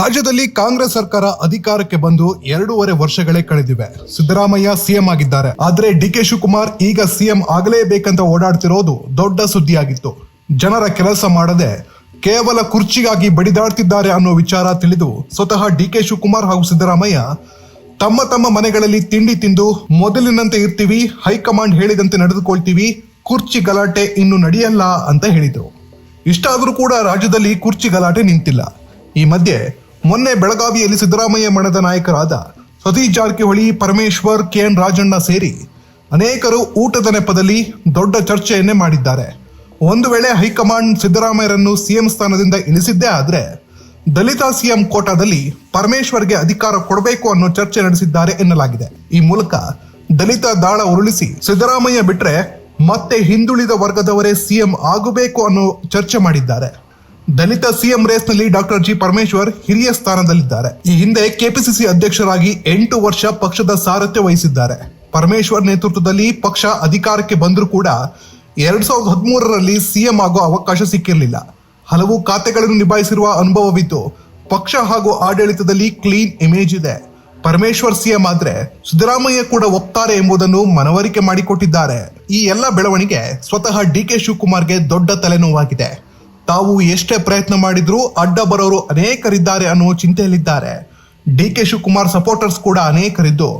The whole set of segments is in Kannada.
ರಾಜ್ಯದಲ್ಲಿ ಕಾಂಗ್ರೆಸ್ ಸರ್ಕಾರ ಅಧಿಕಾರಕ್ಕೆ ಬಂದು ಎರಡೂವರೆ ವರ್ಷಗಳೇ ಕಳೆದಿವೆ. ಸಿದ್ದರಾಮಯ್ಯ ಸಿಎಂ ಆಗಿದ್ದಾರೆ. ಆದರೆ ಡಿ ಕೆ ಶಿವಕುಮಾರ್ ಈಗ ಸಿಎಂ ಆಗಲೇಬೇಕಂತ ಓಡಾಡ್ತಿರೋದು ದೊಡ್ಡ ಸುದ್ದಿಯಾಗಿತ್ತು. ಜನರ ಕೆಲಸ ಮಾಡದೆ ಕೇವಲ ಕುರ್ಚಿಗಾಗಿ ಬಡಿದಾಡ್ತಿದ್ದಾರೆ ಅನ್ನೋ ವಿಚಾರ ತಿಳಿದು ಸ್ವತಃ ಡಿ ಕೆ ಶಿವಕುಮಾರ್ ಹಾಗೂ ಸಿದ್ದರಾಮಯ್ಯ ತಮ್ಮ ತಮ್ಮ ಮನೆಗಳಲ್ಲಿ ತಿಂಡಿ ತಿಂದು ಮೊದಲಿನಂತೆ ಇರ್ತೀವಿ, ಹೈಕಮಾಂಡ್ ಹೇಳಿದಂತೆ ನಡೆದುಕೊಳ್ತೀವಿ, ಕುರ್ಚಿ ಗಲಾಟೆ ಇನ್ನು ನಡೆಯಲ್ಲ ಅಂತ ಹೇಳಿದರು. ಇಷ್ಟಾದರೂ ಕೂಡ ರಾಜ್ಯದಲ್ಲಿ ಕುರ್ಚಿ ಗಲಾಟೆ ನಿಂತಿಲ್ಲ. ಈ ಮಧ್ಯೆ ಮೊನ್ನೆ ಬೆಳಗಾವಿಯಲ್ಲಿ ಸಿದ್ದರಾಮಯ್ಯ ಮಣದ ನಾಯಕರಾದ ಸತೀಶ್ ಜಾರಕಿಹೊಳಿ, ಪರಮೇಶ್ವರ್ ಕೆ ಎನ್ ರಾಜಣ್ಣ ಸೇರಿ ಅನೇಕರು ಊಟದ ನೆಪದಲ್ಲಿ ದೊಡ್ಡ ಚರ್ಚೆಯನ್ನೇ ಮಾಡಿದ್ದಾರೆ. ಒಂದು ವೇಳೆ ಹೈಕಮಾಂಡ್ ಸಿದ್ದರಾಮಯ್ಯರನ್ನು ಸಿಎಂ ಸ್ಥಾನದಿಂದ ಇಳಿಸಿದ್ದೇ ಆದರೆ ದಲಿತ ಸಿಎಂ ಕೋಟಾದಲ್ಲಿ ಪರಮೇಶ್ವರ್ಗೆ ಅಧಿಕಾರ ಕೊಡಬೇಕು ಅನ್ನೋ ಚರ್ಚೆ ನಡೆಸಿದ್ದಾರೆ ಎನ್ನಲಾಗಿದೆ. ಈ ಮೂಲಕ ದಲಿತ ದಾಳ ಉರುಳಿಸಿ ಸಿದ್ದರಾಮಯ್ಯ ಬಿಟ್ರೆ ಮತ್ತೆ ಹಿಂದುಳಿದ ವರ್ಗದವರೇ ಸಿಎಂ ಆಗಬೇಕು ಅನ್ನೋ ಚರ್ಚೆ ಮಾಡಿದ್ದಾರೆ. ದಲಿತ ಸಿಎಂ ರೇಸ್ನಲ್ಲಿ ಡಾಕ್ಟರ್ ಜಿ ಪರಮೇಶ್ವರ್ ಹಿರಿಯ ಸ್ಥಾನದಲ್ಲಿದ್ದಾರೆ. ಈ ಹಿಂದೆ ಕೆಪಿಸಿಸಿ ಅಧ್ಯಕ್ಷರಾಗಿ ಎಂಟು ವರ್ಷ ಪಕ್ಷದ ಸಾರಥ್ಯ ವಹಿಸಿದ್ದಾರೆ. ಪರಮೇಶ್ವರ್ ನೇತೃತ್ವದಲ್ಲಿ ಪಕ್ಷ ಅಧಿಕಾರಕ್ಕೆ ಬಂದರೂ ಕೂಡ ಎರಡ್ ಸಾವಿರದ ಹದಿಮೂರರಲ್ಲಿ ಸಿಎಂ ಆಗೋ ಅವಕಾಶ ಸಿಕ್ಕಿರಲಿಲ್ಲ. ಹಲವು ಖಾತೆಗಳನ್ನು ನಿಭಾಯಿಸಿರುವ ಅನುಭವವಿದ್ದು, ಪಕ್ಷ ಹಾಗೂ ಆಡಳಿತದಲ್ಲಿ ಕ್ಲೀನ್ ಇಮೇಜ್ ಇದೆ. ಪರಮೇಶ್ವರ್ ಸಿಎಂ ಆದ್ರೆ ಸಿದ್ದರಾಮಯ್ಯ ಕೂಡ ಒಪ್ತಾರೆ ಎಂಬುದನ್ನು ಮನವರಿಕೆ ಮಾಡಿಕೊಟ್ಟಿದ್ದಾರೆ. ಈ ಎಲ್ಲ ಬೆಳವಣಿಗೆ ಸ್ವತಃ ಡಿ ಕೆ ಶಿವಕುಮಾರ್ಗೆ ದೊಡ್ಡ ತಲೆನೋವಾಗಿದೆ. ತಾವು ಎಷ್ಟೇ ಪ್ರಯತ್ನ ಮಾಡಿದ್ರೂ ಅಡ್ಡ ಬರೋರು ಅನೇಕರಿದ್ದಾರೆ ಅನ್ನುವ ಚಿಂತೆಯಲ್ಲಿದ್ದಾರೆ. ಡಿ ಕೆ ಶಿವಕುಮಾರ್ ಸಪೋರ್ಟರ್ಸ್ ಕೂಡ ಅನೇಕರಿದ್ದು.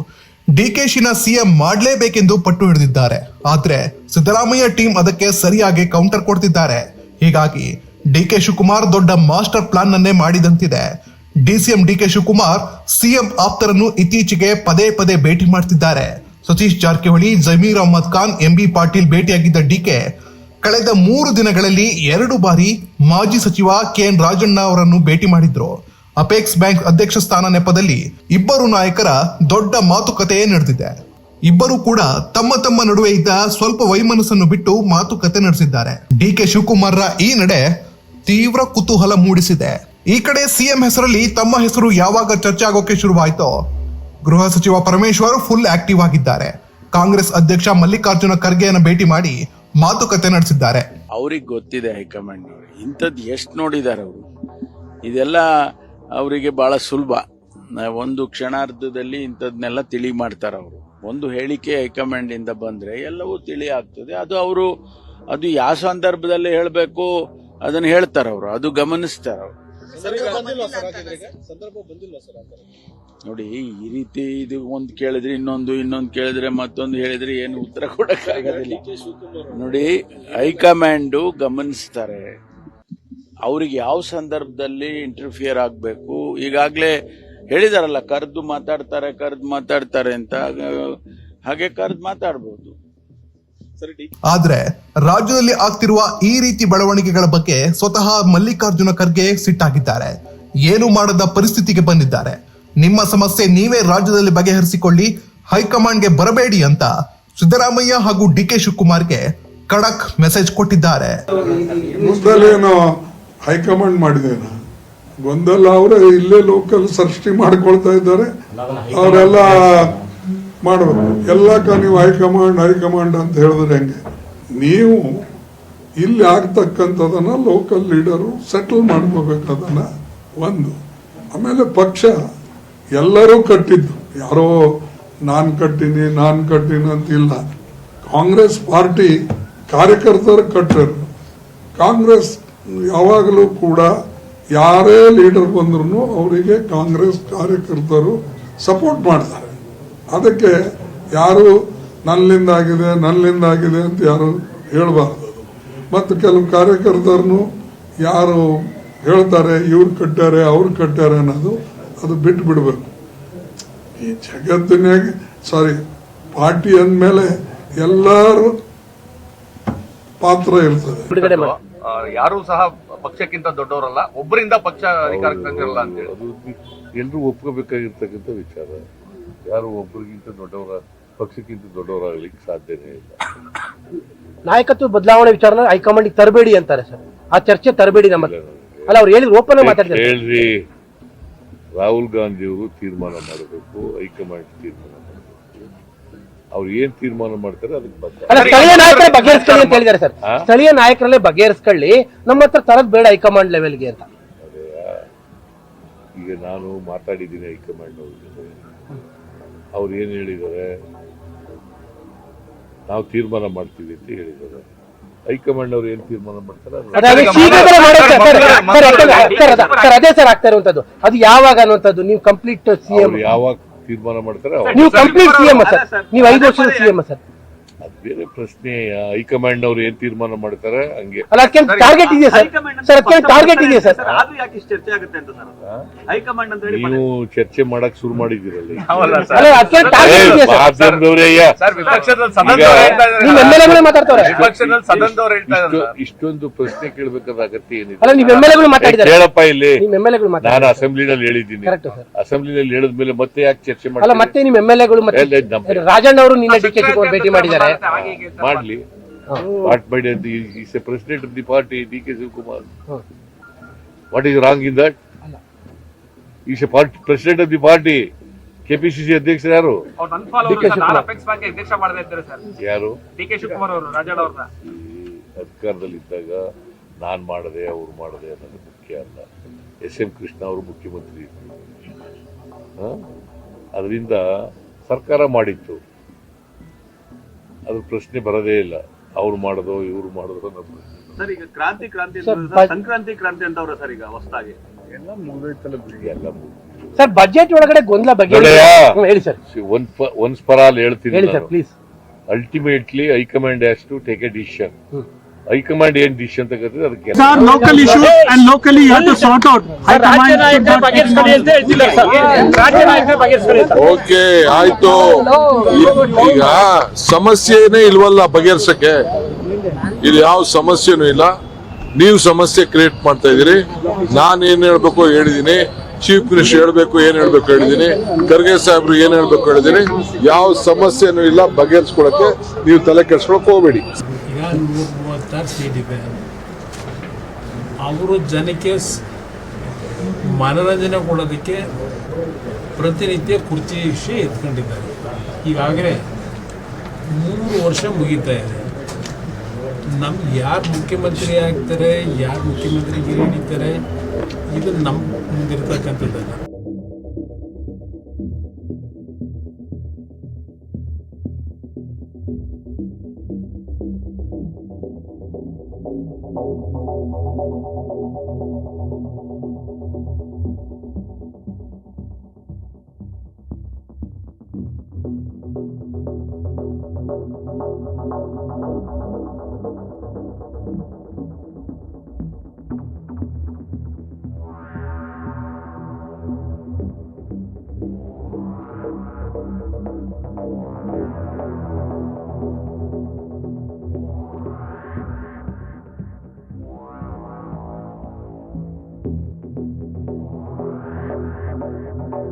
ಡಿ ಕೆ ಶಿನ ಸಿಎಂ ಮಾಡಲೇಬೇಕೆಂದು ಪಟ್ಟು ಹಿಡಿದಿದ್ದಾರೆ. ಆದ್ರೆ ಸಿದ್ದರಾಮಯ್ಯ ಟೀಮ್ ಅದಕ್ಕೆ ಸರಿಯಾಗಿ ಕೌಂಟರ್ ಕೊಡ್ತಿದ್ದಾರೆ. ಹೀಗಾಗಿ ಡಿ ಕೆ ಶಿವಕುಮಾರ್ ದೊಡ್ಡ ಮಾಸ್ಟರ್ ಪ್ಲಾನ್ ಅನ್ನೇ ಮಾಡಿದಂತಿದೆ. DCM D K Shivakumar CM ಆಪ್ತರನ್ನು ಇತ್ತೀಚೆಗೆ ಪದೇ ಪದೇ ಭೇಟಿ ಮಾಡ್ತಿದ್ದಾರೆ. ಸತೀಶ್ ಜಾರಕಿಹೊಳಿ, ಜಮೀರ್ ಅಹಮದ್ ಖಾನ್ ಎಂಬಿ ಪಾಟೀಲ್ ಭೇಟಿಯಾಗಿದ್ದ ಡಿಕೆ ಕಳೆದ ಮೂರು ದಿನಗಳಲ್ಲಿ ಎರಡು ಬಾರಿ ಮಾಜಿ ಸಚಿವ ಕೆ ಎನ್ ರಾಜಣ್ಣ ಅವರನ್ನು ಭೇಟಿ ಮಾಡಿದ್ರು. ಅಪೆಕ್ಸ್ ಬ್ಯಾಂಕ್ ಅಧ್ಯಕ್ಷ ಸ್ಥಾನ ನೆಪದಲ್ಲಿ ಇಬ್ಬರು ನಾಯಕರ ದೊಡ್ಡ ಮಾತುಕತೆಯೇ ನಡೆದಿದೆ. ಇಬ್ಬರು ಕೂಡ ತಮ್ಮ ತಮ್ಮ ನಡುವೆ ಇದ್ದ ಸ್ವಲ್ಪ ವೈಮನಸ್ಸನ್ನು ಬಿಟ್ಟು ಮಾತುಕತೆ ನಡೆಸಿದ್ದಾರೆ. ಡಿ ಕೆ ಶಿವಕುಮಾರ್ರ ಈ ನಡೆ ತೀವ್ರ ಕುತೂಹಲ ಮೂಡಿಸಿದೆ. ಈ ಕಡೆ ಸಿಎಂ ಹೆಸರಲ್ಲಿ ತಮ್ಮ ಹೆಸರು ಯಾವಾಗ ಚರ್ಚೆ ಆಗೋಕೆ ಶುರುವಾಯಿತೋ? ಗೃಹ ಸಚಿವ ಪರಮೇಶ್ವರ್ ಫುಲ್ ಆಕ್ಟಿವ್ ಆಗಿದ್ದಾರೆ. ಕಾಂಗ್ರೆಸ್ ಅಧ್ಯಕ್ಷ ಮಲ್ಲಿಕಾರ್ಜುನ ಖರ್ಗೆಯನ್ನು ಭೇಟಿ ಮಾಡಿ ಮಾತುಕತೆ ನಡೆಸಿದ್ದಾರೆ. ಅವ್ರಿಗೆ ಗೊತ್ತಿದೆ ಹೈಕಮಾಂಡ್ ಇಂಥದ್ದು ಎಷ್ಟು ನೋಡಿದ್ದಾರೆ ಅವರು? ಇದೆಲ್ಲ ಅವರಿಗೆ ಬಹಳ ಸುಲಭ. ಒಂದು ಕ್ಷಣಾರ್ಧದಲ್ಲಿ ಇಂಥದ್ನೆಲ್ಲ ತಿಳಿ ಮಾಡ್ತಾರೆ ಅವರು. ಒಂದು ಹೇಳಿಕೆ ಹೈಕಮಾಂಡ್ ಇಂದ ಬಂದ್ರೆ ಎಲ್ಲವೂ ತಿಳಿ ಆಗ್ತದೆ. ಅದು ಅವರು, ಅದು ಯಾವ ಸಂದರ್ಭದಲ್ಲಿ ಹೇಳಬೇಕು ಅದನ್ನ ಹೇಳ್ತಾರೆ ಅವರು. ಅದು ಗಮನಿಸ್ತಾರೆ ಅವರು. ನೋಡಿ ಈ ರೀತಿ ಇದು ಒಂದು ಕೇಳಿದ್ರೆ ಇನ್ನೊಂದು ಇನ್ನೊಂದು ಕೇಳಿದ್ರೆ ಮತ್ತೊಂದು ಹೇಳಿದ್ರೆ ಏನು ಉತ್ತರ ಕೊಡಕ್ಕಾಗೋದಿಲ್ಲ ನೋಡಿ ಹೈಕಮಾಂಡು ಗಮನಿಸ್ತಾರೆ. ಅವ್ರಿಗೆ ಯಾವ ಸಂದರ್ಭದಲ್ಲಿ ಇಂಟರ್ಫಿಯರ್ ಆಗಬೇಕು? ಈಗಾಗಲೇ ಹೇಳಿದಾರಲ್ಲ ಕರೆದು ಮಾತಾಡ್ತಾರೆ ಕರೆದು ಮಾತಾಡ್ತಾರೆ ಅಂತ. ಹಾಗೆ ಕರೆದು ಮಾತಾಡ್ಬೋದು. ಆದ್ರೆ ರಾಜ್ಯದಲ್ಲಿ ಆಗ್ತಿರುವ ಈ ರೀತಿ ಬೆಳವಣಿಗೆಗಳ ಬಗ್ಗೆ ಸ್ವತಃ ಮಲ್ಲಿಕಾರ್ಜುನ ಖರ್ಗೆ ಸಿಟ್ಟಾಗಿದ್ದಾರೆ. ಏನು ಮಾಡದ ಪರಿಸ್ಥಿತಿಗೆ ಬಂದಿದ್ದಾರೆ. ನಿಮ್ಮ ಸಮಸ್ಯೆ ನೀವೇ ರಾಜ್ಯದಲ್ಲಿ ಬಗೆಹರಿಸಿಕೊಳ್ಳಿ ಹೈಕಮಾಂಡ್ಗೆ ಬರಬೇಡಿ ಅಂತ ಸಿದ್ದರಾಮಯ್ಯ ಹಾಗೂ ಡಿ ಕೆ ಶಿವಕುಮಾರ್ಗೆ ಖಡಕ್ ಮೆಸೇಜ್ ಕೊಟ್ಟಿದ್ದಾರೆ. ಹೈಕಮಾಂಡ್ ಮಾಡಿದೆ ಗೊಂದಲ ಅವರೇ ಇಲ್ಲೇ ಲೋಕಲ್ ಸೃಷ್ಟಿ ಮಾಡ್ಕೊಳ್ತಾ ಇದ್ದಾರೆ. ಅವರೆಲ್ಲ ಮಾಡಬೇಕು ಕ, ನೀವು ಹೈಕಮಾಂಡ್ ಹೈಕಮಾಂಡ್ ಅಂತ ಹೇಳಿದ್ರೆ ಹೆಂಗೆ? ನೀವು ಇಲ್ಲಿ ಆಗ್ತಕ್ಕಂಥದನ್ನ ಲೋಕಲ್ ಲೀಡರು ಸೆಟಲ್ ಮಾಡ್ಕೋಬೇಕು ಅದನ್ನ ಒಂದು. ಆಮೇಲೆ ಪಕ್ಷ ಎಲ್ಲರೂ ಕಟ್ಟಿದ್ದು. ಯಾರೋ ನಾನು ಕಟ್ಟಿನಿ, ನಾನ್ ಕಟ್ಟಿನಿ ಅಂತಿಲ್ಲ. ಕಾಂಗ್ರೆಸ್ ಪಾರ್ಟಿ ಕಾರ್ಯಕರ್ತರು ಕಟ್ಟರು. ಕಾಂಗ್ರೆಸ್ ಯಾವಾಗಲೂ ಕೂಡ ಯಾರೇ ಲೀಡರ್ ಬಂದ್ರು ಅವರಿಗೆ ಕಾಂಗ್ರೆಸ್ ಕಾರ್ಯಕರ್ತರು ಸಪೋರ್ಟ್ ಮಾಡ್ತಾರೆ. ಅದಕ್ಕೆ ಯಾರು ನನ್ನಿಂದ ಆಗಿದೆ ನನ್ನಿಂದ ಆಗಿದೆ ಅಂತ ಯಾರು ಹೇಳಬಾರ್ದು. ಮತ್ತು ಕೆಲವು ಕಾರ್ಯಕರ್ತರನ್ನು ಯಾರು ಹೇಳ್ತಾರೆ ಇವ್ರು ಕಟ್ಟಾರೆ ಅವ್ರು ಕಟ್ಟಾರೆ ಅನ್ನೋದು ಅದು ಬಿಟ್ಟು ಬಿಡಬೇಕು. ಈ ಜಗತ್ತಿನಾಗ ಸಾರಿ ಪಾರ್ಟಿ ಅಂದಮೇಲೆ ಎಲ್ಲರೂ ಪಾತ್ರ ಇರ್ತದೆ. ಯಾರು ಯಾರೂ ಸಹ ಪಕ್ಷಕ್ಕಿಂತ ದೊಡ್ಡವರಲ್ಲ ಒಬ್ಬರಿಂದ ಪಕ್ಷ ಅಧಿಕಾರಕ್ಕೆ ತಂದಿರಲ್ಲ ಅಂತ ಹೇಳಿ. ಎಲ್ಲರೂ ಒಪ್ಕೋಬೇಕಾಗಿರ್ತಕ್ಕಂಥ ವಿಚಾರ. ಯಾರು ಒಬ್ಬರಿಗಿಂತ ದೊಡ್ಡವರ ಪಕ್ಷಕ್ಕಿಂತ ದೊಡ್ಡವರಾಗ್ಲಿಕ್ಕೆ ಸಾಧ್ಯನೇ ಇಲ್ಲ. ನಾಯಕತ್ವ ಬದಲಾವಣೆ ವಿಚಾರನ ಹೈಕಮಾಂಡ್ ತರಬೇಡಿ ಅಂತಾರೆ ಸರ್. ಆ ಚರ್ಚೆ ತರಬೇಡಿ ನಮ್ಮ ಅಲ್ಲ ಅವ್ರು ಹೇಳಿದ್ರು ಓಪನ್ ಮಾತಾಡ್ತಾರೆ. ಹೇಳ್ರಿ ರಾಹುಲ್ ಗಾಂಧಿ ಅವರು ತೀರ್ಮಾನ ಮಾಡಬೇಕು ಹೈಕಮಾಂಡ್ ತೀರ್ಮಾನ ಮಾಡಬೇಕು. ಅವ್ರು ಏನ್ ತೀರ್ಮಾನ ಮಾಡ್ತಾರೆ ಅದಕ್ಕೆ ಸ್ಥಳೀಯ ನಾಯಕರೇ ಬಗೆಹರಿಸ್ಕೊಳ್ಳಿ ಅಂತ ಹೇಳಿದ್ದಾರೆ ಸರ್. ಸ್ಥಳೀಯ ನಾಯಕರಲ್ಲೇ ಬಗೆಹರಿಸ್ಕೊಳ್ಳಿ. ನಮ್ಮ ಹತ್ರ ತರದ್ ಬೇಡ ಹೈಕಮಾಂಡ್ ಲೆವೆಲ್ಗೆ ಅಂತ. ಈಗ ನಾನು ಮಾತಾಡಿದ್ದೀನಿ ಹೈಕಮಾಂಡ್ ಅವ್ರ ಜೊತೆ ಅವ್ರು ಏನು ಹೇಳಿದ್ದಾರೆ? ನಾವು ತೀರ್ಮಾನ ಮಾಡ್ತೀವಿ ಅಂತ ಹೇಳಿದ್ದಾರೆ. ಹೈಕಮಾಂಡ್ ಅವ್ರು ಏನ್ ತೀರ್ಮಾನ ಮಾಡ್ತಾರೆ? ಅದು ಸರ್. ಆಗ್ತಾ ಇರುವಂತದ್ದು ಅದು ಯಾವಾಗ ಅನ್ನುವಂಥದ್ದು ನೀವು ಕಂಪ್ಲೀಟ್ ಸಿಎಂ ಯಾವಾಗ ತೀರ್ಮಾನ ಮಾಡ್ತಾರೆ? ನೀವು ಕಂಪ್ಲೀಟ್ ಸಿಎಂ ಸರ್. ನೀವು ಐದು ವರ್ಷದ ಸಿಎಂ ಸರ್. ಬೇರೆ ಪ್ರಶ್ನೆ ಹೈಕಮಾಂಡ್ ಅವ್ರು ಏನ್ ತೀರ್ಮಾನ ಮಾಡ್ತಾರೆ ಹಂಗೆ. ಅಲ್ಲ ಅದಕ್ಕೆ ಟಾರ್ಗೆಟ್ ಇದೆಯಾ ಸರ್? ಸರ್ ಅದಕ್ಕೆ ಟಾರ್ಗೆಟ್ ಇದೆಯಾ ಸರ್? ಅದು ಯಾಕೆ ಇಷ್ಟು ಚರ್ಚೆ ಆಗುತ್ತೆ ಅಂತ ಸರ್? ಹೈಕಮಾಂಡ್ ಅಂತ ಹೇಳಿ ನೀವು ಚರ್ಚೆ ಮಾಡಕ್ ಶುರು ಮಾಡಿದ್ದೀರಲ್ಲ ಅಲ್ಲ ಅದಕ್ಕೆ ಟಾರ್ಗೆಟ್ ಇದೆಯಾ ಸರ್? ಮಾಧ್ಯಮದವ್ರೇ ಸರ್ ವಿಪಕ್ಷದಲ್ಲಿ ಸದನದವ್ರು ಹೇಳ್ತಾ ನಿಮ್ ನೀವು ಎಲ್ ಎಗಳು ಮಾತಾಡ್ತಾರೆ. ವಿಪಕ್ಷದಲ್ಲಿ ಸದನದವ್ರು ಹೇಳ್ತಾ ಇಷ್ಟು ಇದ್ದಾರೆ ಇಷ್ಟೊಂದು ಪ್ರಶ್ನೆ ಕೇಳಬೇಕಾದ ಅಗತ್ಯ ಏನಿದೆ? ಅಲ್ಲ ನೀವು ಮಾತಾಡಿದ್ದಾರೆ. ಕೇಳಪ್ಪ ಇಲ್ಲಿ. ನೀವು ನಾನು ಅಸೆಂಬ್ಲಿನಲ್ಲಿ ಹೇಳಿದ್ದೀನಿ. ಕರೆಕ್ಟ್ ಸರ್ ಅಸೆಂಬ್ಲಿನಲ್ಲಿ ಹೇಳಿದ್ಮೇಲೆ ಮತ್ತೆ ಯಾಕೆ ಚರ್ಚೆ ಅಲ್ಲ ಮತ್ತೆ ನಿಮ್ ಎಂ ಎಲ್ ಎಗಳು ಮತ್ತೆ ರಾಜಣ್ಣ ಅವರು ನಿನ್ನೆ ಭೇಟಿ ಮಾಡಿದ್ದಾರೆ. ಮಾಡ್ಲಿ. What by is a president of the party D K Shivakumar. What is wrong in that is a president of the party KPCC ಅಧ್ಯಕ್ಷರು ಯಾರು? ಯಾರು? ಡಿ ಕೆ ಶಿವಕುಮಾರ್ ಅವರು ರಾಜಣ್ಣ ಅವ್ರನ್ನ. ಈ ಅಧಿಕಾರದಲ್ಲಿದ್ದಾಗ ನಾನ್ ಮಾಡದೆ ಅವ್ರು ಮಾಡದೆ ಅನ್ನೋದು ಮುಖ್ಯ ಅಲ್ಲ. ಎಸ್ ಎಂ ಕೃಷ್ಣ ಅವರು ಮುಖ್ಯಮಂತ್ರಿ. ಇದ್ರು. ಅದರಿಂದ ಸರ್ಕಾರ ಮಾಡಿತ್ತು. ಅದ್ರ ಪ್ರಶ್ನೆ ಬರದೇ ಇಲ್ಲ. ಅವ್ರು ಮಾಡೋದು ಇವ್ರು ಮಾಡೋದು ಅನ್ನೋ ಪ್ರಶ್ನೆ. ಸರ್ ಈಗ ಕ್ರಾಂತಿ ಕ್ರಾಂತಿ ಅಂತ ಸಂಕ್ರಾಂತಿ ಕ್ರಾಂತಿ ಅಂತವ್ರ ಸರ್ ಈಗ ಹೊಸದಾಗಿ? ಎಲ್ಲ ಮುಗಿದೋಯ್ತಲ್ಲ ಬಿಡಿ. ಎಲ್ಲ ಸರ್ ಬಜೆಟ್ ಒಳಗಡೆ ಗೊಂದಲ ಬಗ್ಗೆ ನೋಡಯ್ಯ. ಹೇಳಿ sir. One once for all ಹೇಳ್ತೀನಿ ಹೇಳಿ sir please ultimately high command has to take a decision high command ಏನ್ ಡಿಸಿಷನ್ ತಗೋದ್ರೆ ಅದಕ್ಕೆ take involvement. ಓಕೆ ಆಯ್ತು. ಈಗ ಸಮಸ್ಯೆನೇ ಇಲ್ವಲ್ಲ ಬಗೆಹರ್ಸಕ್ಕೆ? ಇದು ಯಾವ ಸಮಸ್ಯೆನೂ ಇಲ್ಲ. ನೀವು ಸಮಸ್ಯೆ ಕ್ರಿಯೇಟ್ ಮಾಡ್ತಾ ಇದೀರಿ ನಾನು ಏನ್ ಹೇಳ್ಬೇಕು ಹೇಳಿದೀನಿ ಚೀಫ್ ಮಿನಿಸ್ಟರ್ ಹೇಳ್ಬೇಕು ಏನ್ ಹೇಳ್ಬೇಕು ಹೇಳಿದೀನಿ ಖರ್ಗೆ ಸಾಹೇಬ್ರು ಏನ್ ಹೇಳ್ಬೇಕು ಹೇಳಿದೀನಿ ಯಾವ ಸಮಸ್ಯೆನೂ ಇಲ್ಲ. ಬಗೆಹರಿಸ್ಕೊಳಕ್ಕೆ ನೀವು ತಲೆ ಕೆಡ್ಸ್ಕೊಳಕ್ ಹೋಗ್ಬೇಡಿ. ಇದೆ. ಅವರು ಜನಕ್ಕೆ ಮನೋರಂಜನೆ ಕೊಡೋದಕ್ಕೆ ಪ್ರತಿನಿತ್ಯ ಕುರ್ಚಿ ವಿಷಯ ಎತ್ಕೊಂಡಿದ್ದಾರೆ. ಈಗಾಗಲೇ ಮೂರು ವರ್ಷ ಮುಗೀತಾ ಇದೆ. ನಮ್ಮ ಯಾರು ಮುಖ್ಯಮಂತ್ರಿ ಆಗ್ತಾರೆ, ಯಾರು ಮುಖ್ಯಮಂತ್ರಿಗೆ ಹಿಡಿತಾರೆ ಇದು ನಮ್ಮ ಮುಂದಿರ್ತಕ್ಕಂಥದ್ದಲ್ಲ.